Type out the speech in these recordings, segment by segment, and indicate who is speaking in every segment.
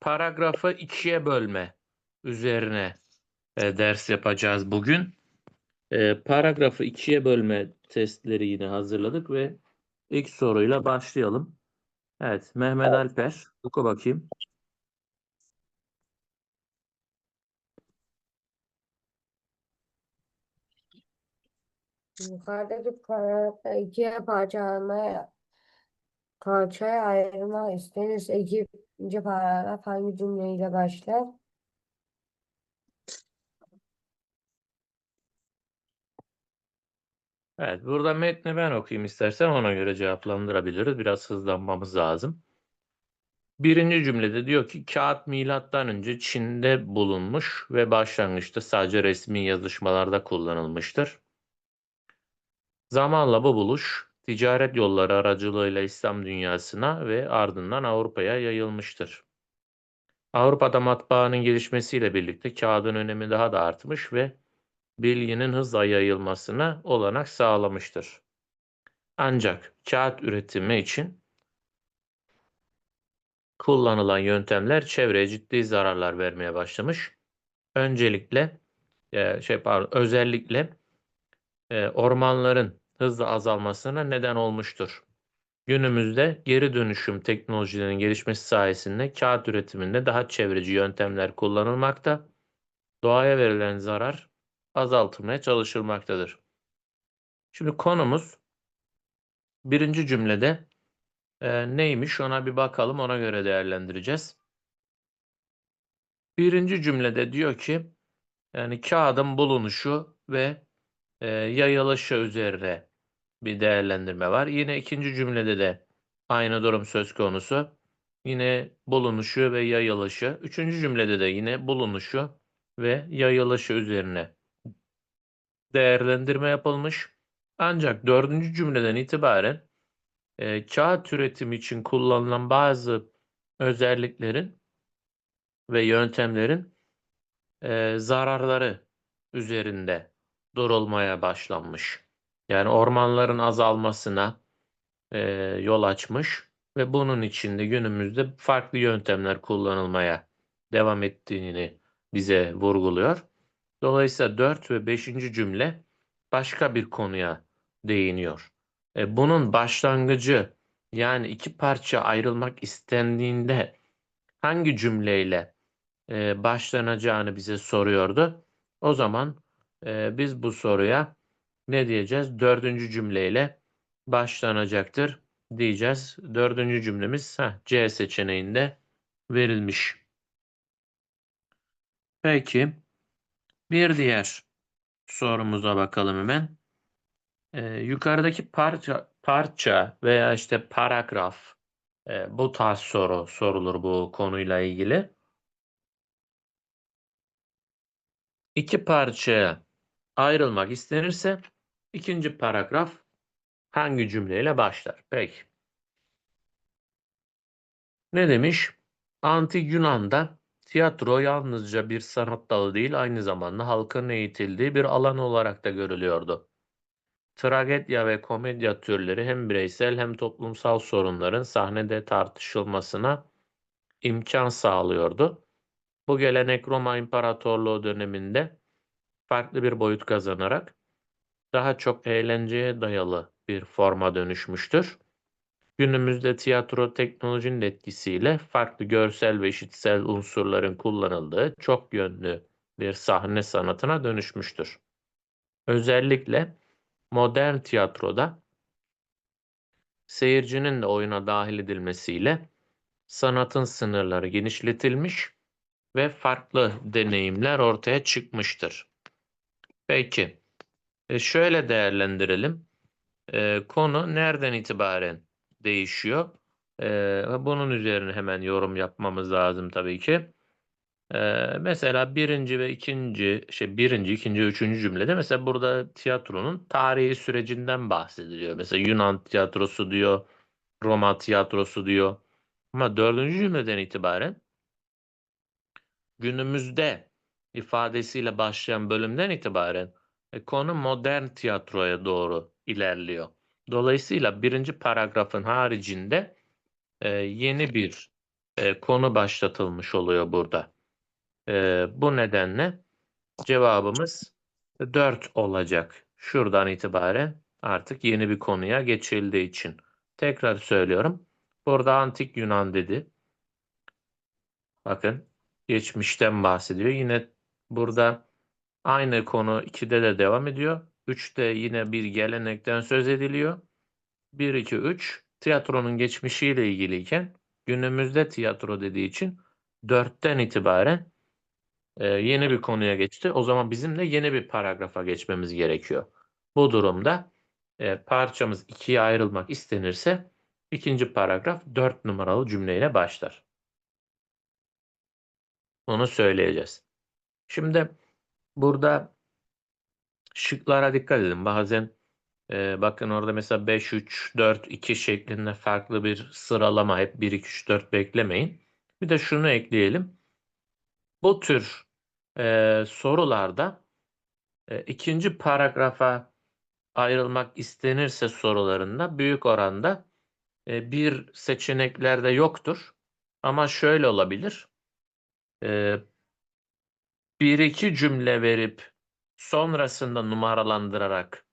Speaker 1: paragrafı ikiye bölme üzerine e, ders yapacağız bugün. E, paragrafı ikiye bölme testleri yine hazırladık ve ilk soruyla başlayalım. Evet, Mehmet Alper, oku bakayım.
Speaker 2: Yukarıdaki paragrafta ikiye parçalanmaya parçaya ayrılmak istenirse ikinci paragraf hangi cümleyle başlar?
Speaker 1: Evet, burada metni ben okuyayım istersen ona göre cevaplandırabiliriz. Biraz hızlanmamız lazım. Birinci cümlede diyor ki kağıt milattan önce Çin'de bulunmuş ve başlangıçta sadece resmi yazışmalarda kullanılmıştır. Zamanla bu buluş ticaret yolları aracılığıyla İslam dünyasına ve ardından Avrupa'ya yayılmıştır. Avrupa'da matbaanın gelişmesiyle birlikte kağıdın önemi daha da artmış ve bilginin hızla yayılmasına olanak sağlamıştır. Ancak kağıt üretimi için kullanılan yöntemler çevreye ciddi zararlar vermeye başlamış. Öncelikle e, şey pardon, özellikle e, ormanların hızla azalmasına neden olmuştur. Günümüzde geri dönüşüm teknolojilerinin gelişmesi sayesinde kağıt üretiminde daha çevreci yöntemler kullanılmakta, doğaya verilen zarar azaltılmaya çalışılmaktadır. Şimdi konumuz birinci cümlede e, neymiş ona bir bakalım ona göre değerlendireceğiz. Birinci cümlede diyor ki yani kağıdın bulunuşu ve e, yayılışı üzerine bir değerlendirme var. Yine ikinci cümlede de aynı durum söz konusu. Yine bulunuşu ve yayılışı. Üçüncü cümlede de yine bulunuşu ve yayılışı üzerine değerlendirme yapılmış. Ancak dördüncü cümleden itibaren e, kağıt üretimi için kullanılan bazı özelliklerin ve yöntemlerin e, zararları üzerinde durulmaya başlanmış. Yani ormanların azalmasına e, yol açmış ve bunun içinde günümüzde farklı yöntemler kullanılmaya devam ettiğini bize vurguluyor. Dolayısıyla 4 ve 5. cümle başka bir konuya değiniyor. E, bunun başlangıcı yani iki parça ayrılmak istendiğinde hangi cümleyle e, başlanacağını bize soruyordu. O zaman e, biz bu soruya ne diyeceğiz? Dördüncü cümleyle başlanacaktır diyeceğiz. Dördüncü cümlemiz heh, C seçeneğinde verilmiş. Peki bir diğer sorumuza bakalım hemen. Ee, yukarıdaki parça parça veya işte paragraf e, bu tarz soru sorulur bu konuyla ilgili. İki parçaya ayrılmak istenirse ikinci paragraf hangi cümleyle başlar? Peki. Ne demiş? Antik Yunan'da tiyatro yalnızca bir sanat dalı değil, aynı zamanda halkın eğitildiği bir alan olarak da görülüyordu. Tragedya ve komedya türleri hem bireysel hem toplumsal sorunların sahnede tartışılmasına imkan sağlıyordu. Bu gelenek Roma İmparatorluğu döneminde farklı bir boyut kazanarak daha çok eğlenceye dayalı bir forma dönüşmüştür. Günümüzde tiyatro teknolojinin etkisiyle farklı görsel ve işitsel unsurların kullanıldığı çok yönlü bir sahne sanatına dönüşmüştür. Özellikle modern tiyatroda seyircinin de oyuna dahil edilmesiyle sanatın sınırları genişletilmiş ve farklı deneyimler ortaya çıkmıştır. Peki, e, şöyle değerlendirelim. E, konu nereden itibaren değişiyor? E, bunun üzerine hemen yorum yapmamız lazım tabii ki. E, mesela birinci ve ikinci, şey birinci, ikinci, üçüncü cümlede mesela burada tiyatronun tarihi sürecinden bahsediliyor. Mesela Yunan tiyatrosu diyor, Roma tiyatrosu diyor. Ama dördüncü cümleden itibaren günümüzde ifadesiyle başlayan bölümden itibaren konu modern tiyatroya doğru ilerliyor. Dolayısıyla birinci paragrafın haricinde e, yeni bir e, konu başlatılmış oluyor burada. E, bu nedenle cevabımız 4 olacak. Şuradan itibaren artık yeni bir konuya geçildiği için. Tekrar söylüyorum. Burada antik Yunan dedi. Bakın geçmişten bahsediyor. Yine burada aynı konu 2'de de devam ediyor. 3'te yine bir gelenekten söz ediliyor. 1, 2, 3 tiyatronun geçmişiyle ilgiliyken günümüzde tiyatro dediği için 4'ten itibaren e, yeni bir konuya geçti. O zaman bizim de yeni bir paragrafa geçmemiz gerekiyor. Bu durumda e, parçamız ikiye ayrılmak istenirse ikinci paragraf 4 numaralı cümleyle başlar. Onu söyleyeceğiz. Şimdi burada şıklara dikkat edin. Bazen e, bakın orada mesela 5, 3, 4, 2 şeklinde farklı bir sıralama. Hep 1, 2, 3, 4 beklemeyin. Bir de şunu ekleyelim. Bu tür e, sorularda e, ikinci paragrafa ayrılmak istenirse sorularında büyük oranda e, bir seçeneklerde yoktur. Ama şöyle olabilir. E, bir iki cümle verip sonrasında numaralandırarak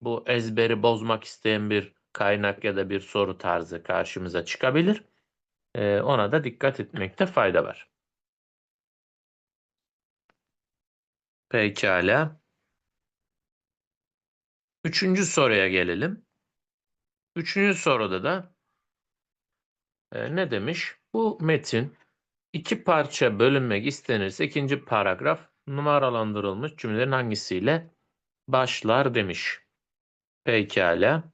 Speaker 1: bu ezberi bozmak isteyen bir kaynak ya da bir soru tarzı karşımıza çıkabilir. E, ona da dikkat etmekte fayda var. Pekala. Üçüncü soruya gelelim. Üçüncü soruda da e, ne demiş? Bu metin iki parça bölünmek istenirse ikinci paragraf numaralandırılmış cümlelerin hangisiyle başlar demiş. Pekala.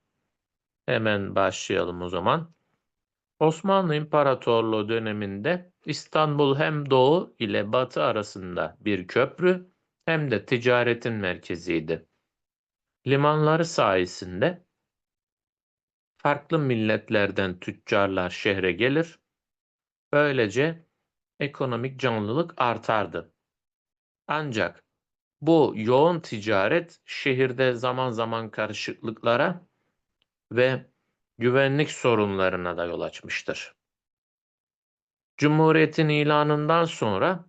Speaker 1: Hemen başlayalım o zaman. Osmanlı İmparatorluğu döneminde İstanbul hem doğu ile batı arasında bir köprü hem de ticaretin merkeziydi. Limanları sayesinde farklı milletlerden tüccarlar şehre gelir. Böylece ekonomik canlılık artardı. Ancak bu yoğun ticaret şehirde zaman zaman karışıklıklara ve güvenlik sorunlarına da yol açmıştır. Cumhuriyetin ilanından sonra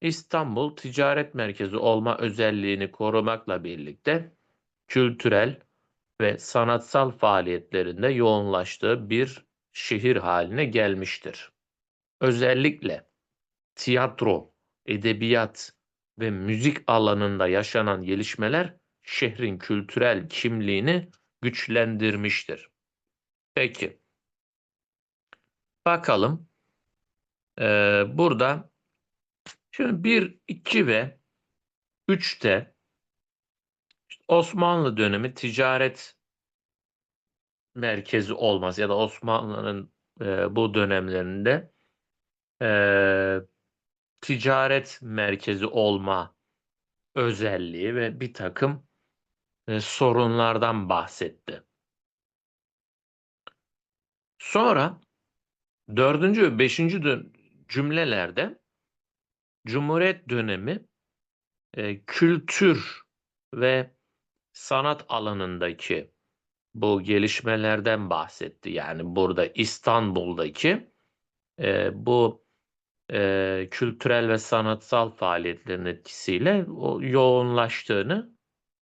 Speaker 1: İstanbul ticaret merkezi olma özelliğini korumakla birlikte kültürel ve sanatsal faaliyetlerinde yoğunlaştığı bir şehir haline gelmiştir. Özellikle tiyatro, edebiyat ve müzik alanında yaşanan gelişmeler şehrin kültürel kimliğini güçlendirmiştir. Peki. Bakalım. Ee, burada şimdi 1, 2 ve 3'te Osmanlı dönemi ticaret merkezi olması ya da Osmanlı'nın e, bu dönemlerinde e, ticaret merkezi olma özelliği ve bir takım e, sorunlardan bahsetti. Sonra dördüncü ve beşinci cümlelerde Cumhuriyet dönemi e, kültür ve sanat alanındaki bu gelişmelerden bahsetti. Yani burada İstanbul'daki e, bu e, kültürel ve sanatsal faaliyetlerin etkisiyle o yoğunlaştığını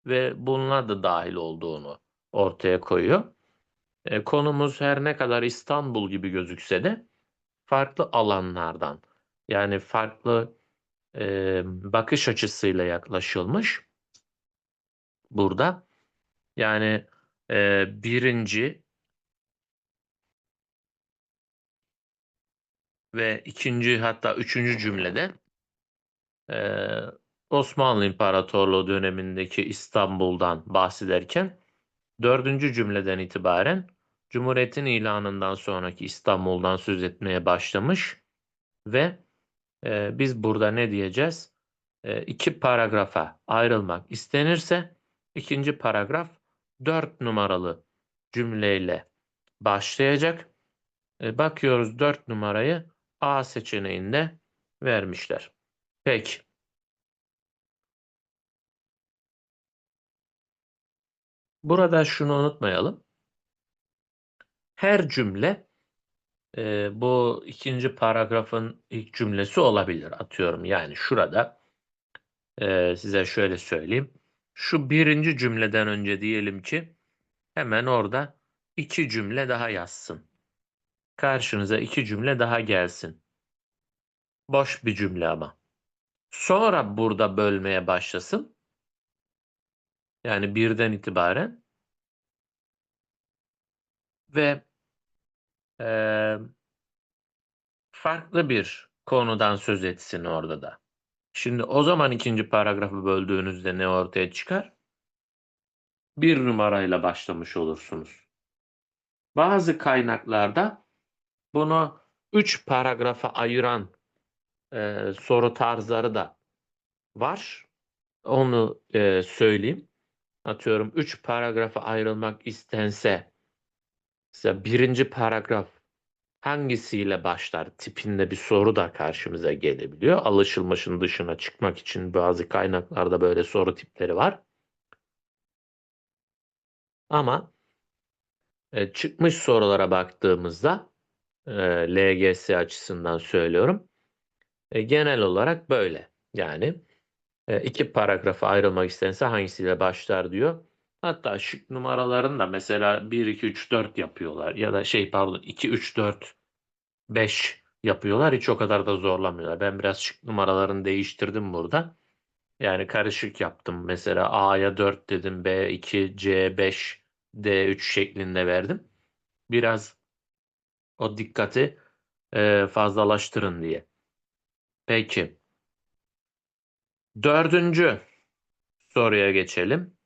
Speaker 1: ve bununla da dahil olduğunu ortaya koyuyor. E, konumuz her ne kadar İstanbul gibi gözükse de farklı alanlardan yani farklı e, bakış açısıyla yaklaşılmış burada. Yani e, birinci ve ikinci hatta üçüncü cümlede e, Osmanlı İmparatorluğu dönemindeki İstanbul'dan bahsederken dördüncü cümleden itibaren Cumhuriyet'in ilanından sonraki İstanbul'dan söz etmeye başlamış ve e, biz burada ne diyeceğiz? E, iki paragrafa ayrılmak istenirse ikinci paragraf 4 numaralı cümleyle başlayacak. E, bakıyoruz 4 numarayı A seçeneğinde vermişler. Peki. Burada şunu unutmayalım. Her cümle Eee, bu ikinci paragrafın ilk cümlesi olabilir. Atıyorum yani şurada eee, size şöyle söyleyeyim. Şu birinci cümleden önce diyelim ki hemen orada iki cümle daha yazsın. Karşınıza iki cümle daha gelsin. Boş bir cümle ama. Sonra burada bölmeye başlasın. Yani birden itibaren ve eee, farklı bir konudan söz etsin orada da. Şimdi o zaman ikinci paragrafı böldüğünüzde ne ortaya çıkar? Bir numarayla başlamış olursunuz. Bazı kaynaklarda bunu üç paragrafa ayıran eee, soru tarzları da var. Onu eee, söyleyeyim. Atıyorum üç paragrafa ayrılmak istense mesela birinci paragraf hangisiyle başlar tipinde bir soru da karşımıza gelebiliyor. Alışılmışın dışına çıkmak için bazı kaynaklarda böyle soru tipleri var. Ama e, çıkmış sorulara baktığımızda e, LGS açısından söylüyorum. e, genel olarak böyle. Yani e, iki paragrafa ayrılmak istense hangisiyle başlar diyor. Hatta şık numaralarını da mesela 1, 2, 3, 4 yapıyorlar. Ya da şey pardon 2, 3, 4, 5 yapıyorlar. Hiç o kadar da zorlamıyorlar. Ben biraz şık numaralarını değiştirdim burada. Yani karışık yaptım. Mesela A'ya 4 dedim. B 2, C 5, D 3 şeklinde verdim. Biraz o dikkati e, fazlalaştırın diye. Peki. Dördüncü soruya geçelim.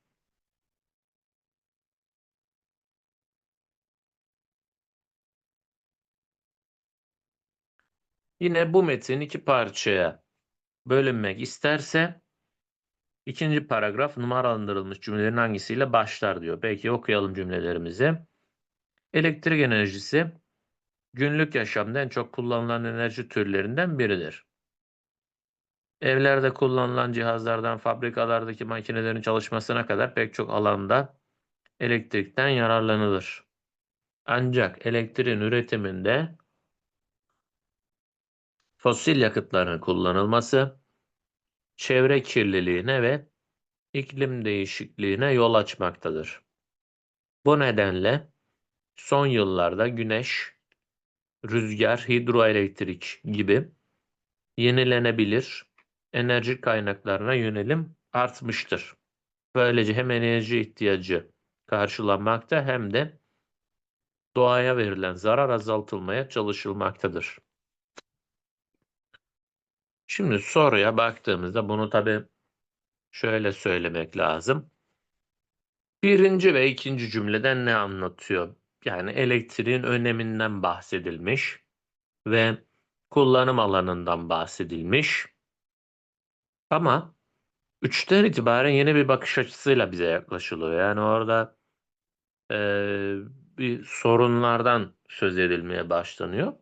Speaker 1: Yine bu metin iki parçaya bölünmek isterse ikinci paragraf numaralandırılmış cümlelerin hangisiyle başlar diyor. Peki okuyalım cümlelerimizi. Elektrik enerjisi günlük yaşamda en çok kullanılan enerji türlerinden biridir. Evlerde kullanılan cihazlardan fabrikalardaki makinelerin çalışmasına kadar pek çok alanda elektrikten yararlanılır. Ancak elektriğin üretiminde fosil yakıtların kullanılması çevre kirliliğine ve iklim değişikliğine yol açmaktadır. Bu nedenle son yıllarda güneş, rüzgar, hidroelektrik gibi yenilenebilir enerji kaynaklarına yönelim artmıştır. Böylece hem enerji ihtiyacı karşılanmakta hem de doğaya verilen zarar azaltılmaya çalışılmaktadır. Şimdi soruya baktığımızda bunu tabii şöyle söylemek lazım. Birinci ve ikinci cümleden ne anlatıyor? Yani elektriğin öneminden bahsedilmiş ve kullanım alanından bahsedilmiş. Ama üçten itibaren yeni bir bakış açısıyla bize yaklaşılıyor. Yani orada eee, bir sorunlardan söz edilmeye başlanıyor.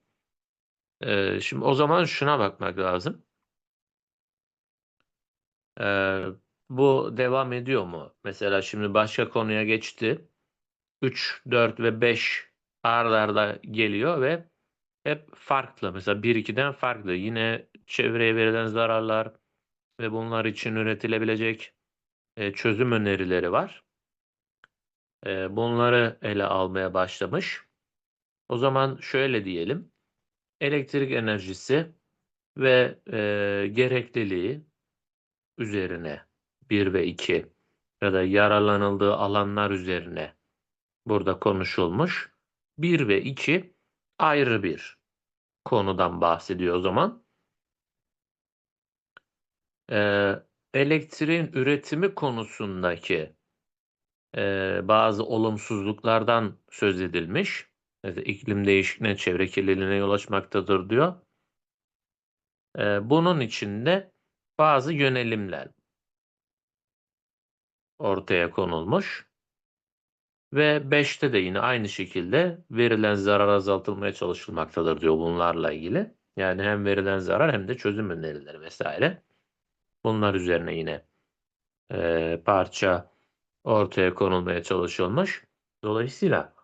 Speaker 1: Eee, şimdi o zaman şuna bakmak lazım. Eee, bu devam ediyor mu? Mesela şimdi başka konuya geçti. 3, 4 ve 5 ard geliyor ve hep farklı. Mesela 1-2'den farklı. Yine çevreye verilen zararlar ve bunlar için üretilebilecek e, çözüm önerileri var. E, bunları ele almaya başlamış. O zaman şöyle diyelim. Elektrik enerjisi ve e, gerekliliği üzerine 1 ve 2 ya da yararlanıldığı alanlar üzerine burada konuşulmuş. 1 ve 2 ayrı bir konudan bahsediyor o zaman. Ee, elektriğin üretimi konusundaki e, bazı olumsuzluklardan söz edilmiş. Mesela iklim değişikliğine, çevre kirliliğine yol açmaktadır diyor. Ee, bunun içinde bazı yönelimler ortaya konulmuş. Ve 5'te de yine aynı şekilde verilen zarar azaltılmaya çalışılmaktadır diyor bunlarla ilgili. Yani hem verilen zarar hem de çözüm önerileri vesaire. Bunlar üzerine yine e, parça ortaya konulmaya çalışılmış. Dolayısıyla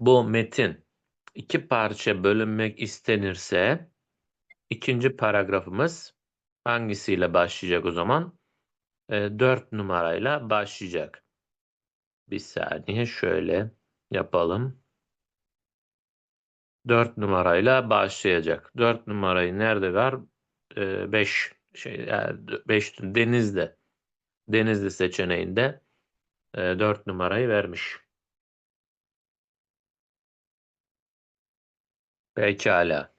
Speaker 1: Bu metin iki parça bölünmek istenirse ikinci paragrafımız hangisiyle başlayacak o zaman? E, 4 numarayla başlayacak. Bir saniye şöyle yapalım. 4 numarayla başlayacak. 4 numarayı nerede var? 5 şey 5 denizde. Denizli seçeneğinde 4 numarayı vermiş. Pekala.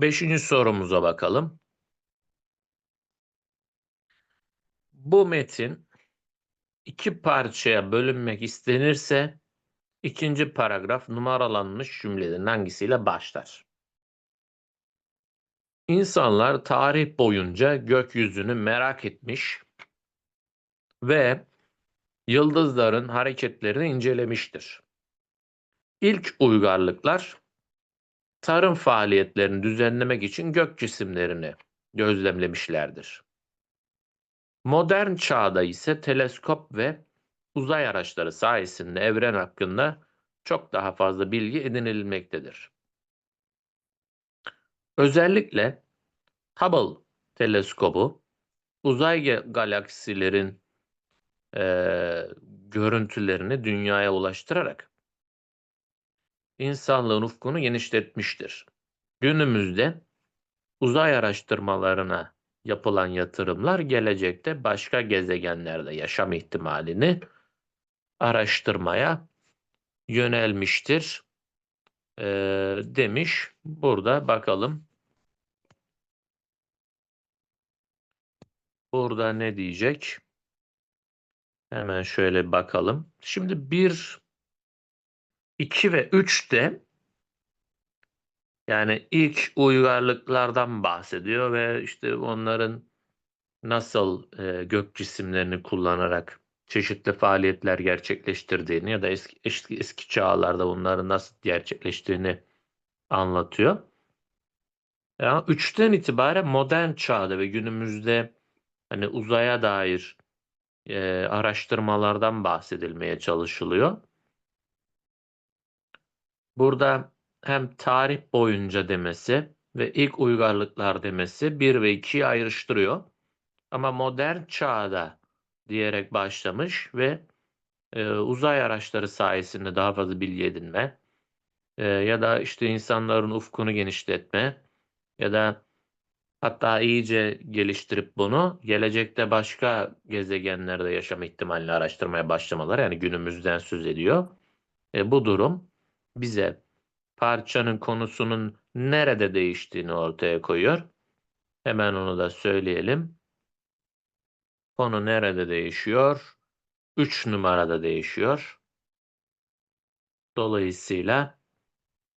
Speaker 1: Beşinci sorumuza bakalım. Bu metin iki parçaya bölünmek istenirse ikinci paragraf numaralanmış cümlelerin hangisiyle başlar? İnsanlar tarih boyunca gökyüzünü merak etmiş ve yıldızların hareketlerini incelemiştir. İlk uygarlıklar tarım faaliyetlerini düzenlemek için gök cisimlerini gözlemlemişlerdir. Modern çağda ise teleskop ve uzay araçları sayesinde evren hakkında çok daha fazla bilgi edinilmektedir. Özellikle Hubble teleskobu uzay galaksilerin eee, görüntülerini dünyaya ulaştırarak insanlığın ufkunu genişletmiştir. Günümüzde uzay araştırmalarına yapılan yatırımlar gelecekte başka gezegenlerde yaşam ihtimalini araştırmaya yönelmiştir eee, demiş. Burada bakalım. Burada ne diyecek? Hemen şöyle bakalım. Şimdi 1, 2 ve 3'te yani ilk uygarlıklardan bahsediyor ve işte onların nasıl e, gök cisimlerini kullanarak çeşitli faaliyetler gerçekleştirdiğini ya da eski, eski, eski çağlarda bunları nasıl gerçekleştiğini anlatıyor. Ya üçten itibaren modern çağda ve günümüzde hani uzaya dair e, araştırmalardan bahsedilmeye çalışılıyor. Burada hem tarih boyunca demesi ve ilk uygarlıklar demesi 1 ve 2'yi ayrıştırıyor. Ama modern çağda diyerek başlamış ve e, uzay araçları sayesinde daha fazla bilgi edinme e, ya da işte insanların ufkunu genişletme ya da hatta iyice geliştirip bunu gelecekte başka gezegenlerde yaşam ihtimalini araştırmaya başlamaları yani günümüzden söz ediyor. E, bu durum bize parçanın konusunun nerede değiştiğini ortaya koyuyor. Hemen onu da söyleyelim. Konu nerede değişiyor? 3 numarada değişiyor. Dolayısıyla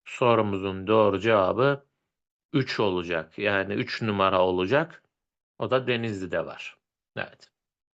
Speaker 1: sorumuzun doğru cevabı 3 olacak. Yani 3 numara olacak. O da Denizli'de var. Evet.